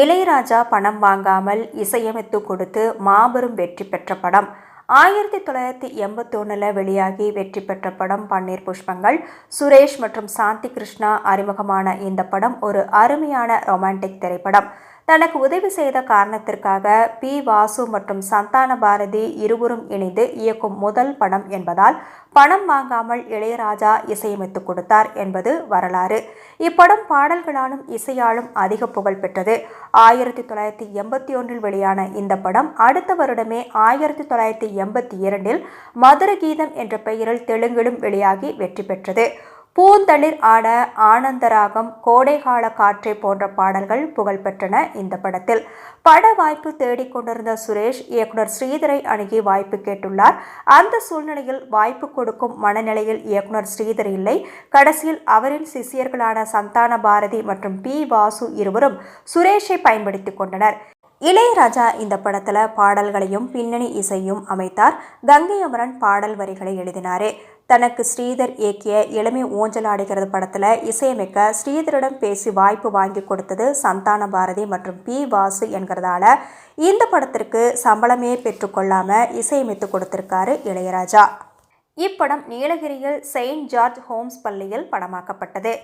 இளையராஜா பணம் வாங்காமல் இசையமைத்து கொடுத்து மாபெரும் வெற்றி பெற்ற படம். ஆயிரத்தி தொள்ளாயிரத்தி எண்பத்தொன்னில் வெளியாகி வெற்றி பெற்ற படம் பன்னீர் புஷ்பங்கள். சுரேஷ் மற்றும் சாந்தி கிருஷ்ணா அறிமுகமான இந்த படம் ஒரு அருமையான ரொமான்டிக் திரைப்படம். தனக்கு உதவி செய்த காரணத்திற்காக பி. வாசு மற்றும் சந்தான பாரதி இருவரும் இணைந்து இயக்கும் முதல் படம் என்பதால் பணம் வாங்காமல் இளையராஜா இசையமைத்து கொடுத்தார் என்பது வரலாறு. இப்படம் பாடல்களாலும் இசையாலும் அதிக புகழ் பெற்றது. ஆயிரத்தி தொள்ளாயிரத்தி எண்பத்தி ஒன்றில் வெளியான இந்த படம் அடுத்த வருடமே ஆயிரத்தி தொள்ளாயிரத்தி எண்பத்தி இரண்டில் மதுர கீதம் என்ற பெயரில் தெலுங்கிலும் வெளியாகி வெற்றி பெற்றது. பூந்தளிர் ஆட ஆனந்தராகம் கோடைகால காற்றை போன்ற பாடல்கள் புகழ்பெற்றன இந்த படத்தில். பட வாய்ப்பு தேடிக்கொண்டிருந்த சுரேஷ் இயக்குனர் ஸ்ரீதரை அணுகி வாய்ப்பு கேட்டுள்ளார். அந்த சூழ்நிலையில் வாய்ப்பு கொடுக்கும் மனநிலையில் இயக்குனர் ஸ்ரீதர் இல்லை. கடைசியில் அவரின் சிஷியர்களான சந்தான பாரதி மற்றும் பி. வாசு இருவரும் சுரேஷை பயன்படுத்திக் கொண்டனர். இளையராஜா இந்த படத்தில் பாடல்களையும் பின்னணி இசையும் அமைத்தார். கங்கை அமரன் பாடல் வரிகளை எழுதினார். தனக்கு ஸ்ரீதர் இயக்கிய இளமை ஊஞ்சலாடுகிறது படத்தில் இசையமைக்க ஸ்ரீதரிடம் பேசி வாய்ப்பு வாங்கி கொடுத்தது சந்தான பாரதி மற்றும் பி வாசு என்கிறதால இந்த படத்திற்கு சம்பளமே பெற்றுக்கொள்ளாமல் இசையமைத்து கொடுத்திருக்காரு இளையராஜா. இப்படம் நீலகிரியில் செயின்ட் ஜார்ஜ் ஹோம்ஸ் பள்ளியில் படமாக்கப்பட்டது.